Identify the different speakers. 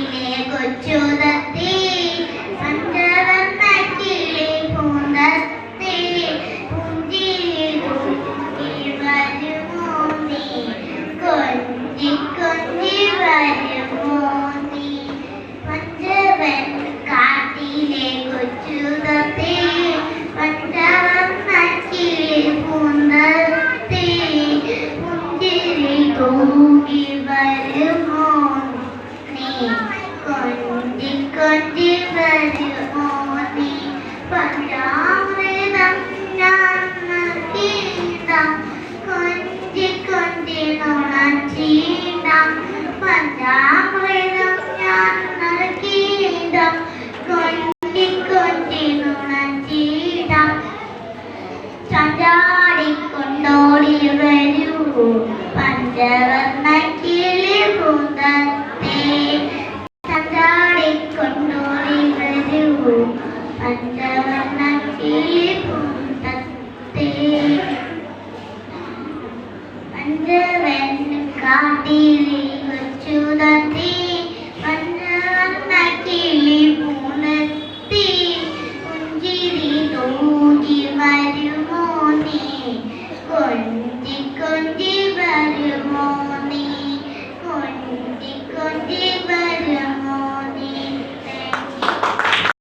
Speaker 1: നാട്ടിലെ കൊച്ചു നദി കൊണ്ടിക്കൊണ്ടി വരുമോതി പരാമൃതം ഞാൻ നൽകിയിടാം കൊണ്ടിക്കൊണ്ടി നുണച്ചിടാം പരാമൃതം ഞാൻ നൽകിയിടാം കൊണ്ടിക്കൊണ്ടി നുണച്ചിടാം ചാടിക്കൊണ്ടോടി വരൂ പഞ്ചവർണക്കി காட்டீ